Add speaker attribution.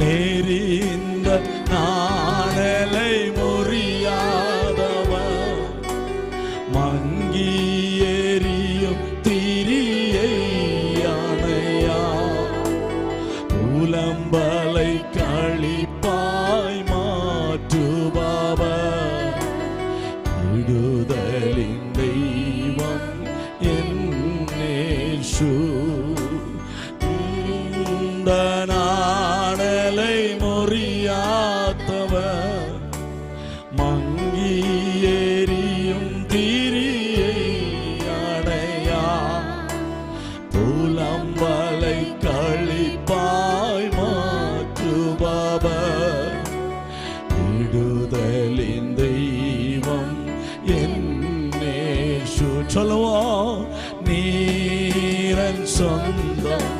Speaker 1: நெறிந்த நாடலை முறியாதவர் மங்கி எரியும் திரியை அணையா? உலம்பலை களிப்பாய் மாற்றுபவர் விடுதலின் தெய்வம் என்னேஷு இந்த முறியாத்தவர் மங்கி எரியும் திரியை அடையா. புலம்பலை கழிப்பாய் மாற்றுபவர். விடுதலின் தெய்வம் என்னே சொல்லுவோம் நீரன் சொந்தம்